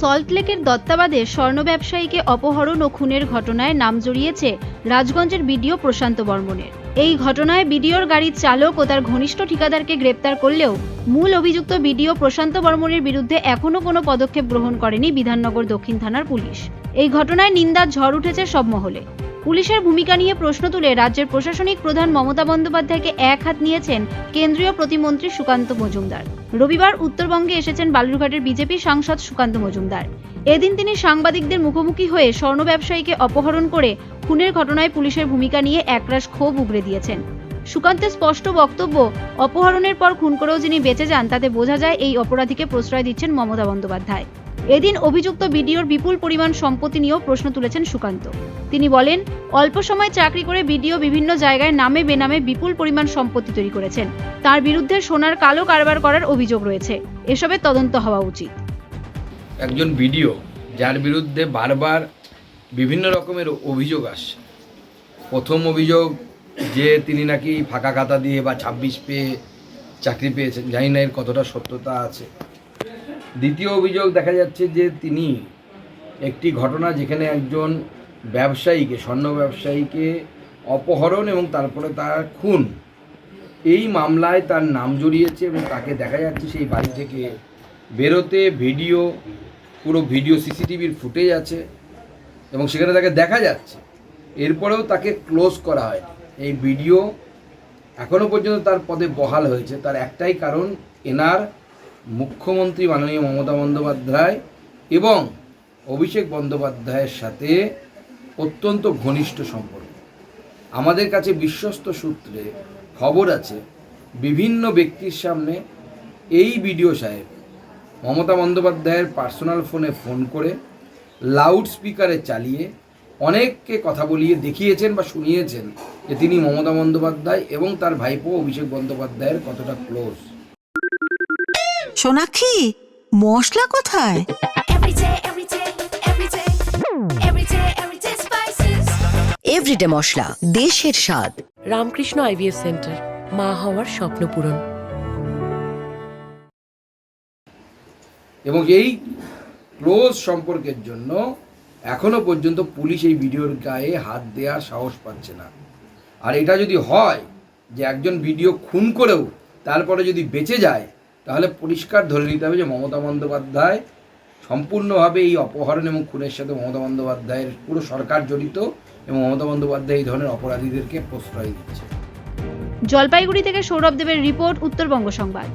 সল্টলেকের দত্তাবাদে স্বর্ণ ব্যবসায়ীকে অপহরণ ও খুনের ঘটনায় নাম জড়িয়েছে রাজগঞ্জের বিডিও প্রশান্ত বর্মনের। এই ঘটনায় বিডিওর গাড়ির চালক ও তার ঘনিষ্ঠ ঠিকাদারকে গ্রেপ্তার করলেও মূল অভিযুক্ত বিডিও প্রশান্ত বর্মনের বিরুদ্ধে এখনও কোনো পদক্ষেপ গ্রহণ করেনি বিধাননগর দক্ষিণ থানার পুলিশ। এই ঘটনায় নিন্দার ঝড় উঠেছে সব মহলে। পুলিশের ভূমিকা নিয়ে প্রশ্ন তুলে রাজ্যের প্রশাসনিক প্রধান মমতা বন্দ্যোপাধ্যায়কে এক হাত নিয়েছেন কেন্দ্রীয় প্রতিমন্ত্রী সুকান্ত মজুমদার। রবিবার উত্তরবঙ্গে এসেছেন বালুরঘাটের বিজেপি সাংসদ সুকান্ত মজুমদার। এদিন তিনি সাংবাদিকদের মুখোমুখি হয়ে স্বর্ণ ব্যবসায়ীকে অপহরণ করে খুনের ঘটনায় পুলিশের ভূমিকা নিয়ে একরাশ ক্ষোভ উগরে দিয়েছেন। সুকান্তের স্পষ্ট বক্তব্য, অপহরণের পর খুন করেও যিনি বেঁচে যান তাতে বোঝা যায় এই অপরাধীকে প্রশ্রয় দিচ্ছেন মমতা বন্দ্যোপাধ্যায়। এদিন অভিযুক্ত বিডিওর বিপুল পরিমাণ সম্পত্তি নিয়েও প্রশ্ন তুলেছেন সুকান্ত। তিনি বলেন, অল্প সময় চাকরি করে বিডিও বিভিন্ন জায়গায় নামে বেনামে বিপুল পরিমাণ সম্পত্তি তৈরি করেছেন। তার বিরুদ্ধে সোনার কালো কারবার করার অভিযোগ রয়েছে। এসবের তদন্ত হওয়া উচিত। একজন বিডিও, যার বিরুদ্ধে বারবার বিভিন্ন রকমের অভিযোগ আসছে। প্রথম অভিযোগ যে তিনি নাকি ফাঁকা খাতা দিয়ে বা ছাব্বিশ পেয়ে চাকরি পেয়েছেন, জানি না এর কতটা সত্যতা আছে। দ্বিতীয় অভিযোগ দেখা যাচ্ছে যে তিনি একটি ঘটনা যেখানে একজন ব্যবসায়ীকে, স্বর্ণ ব্যবসায়ীকে অপহরণ এবং তারপরে তার খুন। এই মামলায় তার নাম জড়িয়েছে এবং তাকে দেখা যাচ্ছে সেই বাড়ি থেকে বেরোতে ভিডিও, পুরো ভিডিও, সিসিটিভির ফুটেজ আছে এবং সেখানে তাকে দেখা যাচ্ছে। এরপরেও তাকে ক্লোজ করা হয় এই ভিডিও এখনও পর্যন্ত তার পদে বহাল হয়েছে। তার একটাই কারণ এনার মুখ্যমন্ত্রী মাননীয় মমতা বন্দ্যোপাধ্যায় এবং অভিষেক বন্দ্যোপাধ্যায়ের সাথে অত্যন্ত ঘনিষ্ঠ সম্পর্ক। আমাদের কাছে বিশ্বস্ত সূত্রে খবর আছে, বিভিন্ন ব্যক্তির সামনে এই বিডিও সাহেব মমতা বন্দ্যোপাধ্যায়ের পার্সোনাল ফোনে ফোন করে, লাউড স্পিকারে চালিয়ে অনেককে কথা বলিয়ে দেখিয়েছেন বা শুনিয়েছেন যে তিনি মমতা বন্দ্যোপাধ্যায় এবং তার ভাইপো অভিষেক বন্দ্যোপাধ্যায়ের কতটা ক্লোজ। সোনাক্ষী মশলা কোথায়? Every day, every day, every day, every day, every day spices. Everyday মশলা দেশের স্বাদ। রামকৃষ্ণ আইভিএফ সেন্টার মা হওয়ার স্বপ্ন পূরণ। এবং এই ক্লোজ সম্পর্কের জন্য এখনও পর্যন্ত পুলিশ এই ভিডিওর গায়ে হাত দেওয়ার সাহস পাচ্ছে না। আর এটা যদি হয় যে একজন ভিডিও খুন করেও তারপরে যদি বেঁচে যায় তাহলে পরিষ্কার ধরে নিতে হবে যে মমতা বন্দ্যোপাধ্যায় সম্পূর্ণভাবে এই অপহরণ এবং খুনের সাথে মমতা বন্দ্যোপাধ্যায়ের পুরো সরকার জড়িত এবং মমতা বন্দ্যোপাধ্যায় এই ধরনের অপরাধীদেরকে প্রশ্রয় দিচ্ছে। জলপাইগুড়ি থেকে সৌরভ দেবের রিপোর্ট, উত্তরবঙ্গ সংবাদ।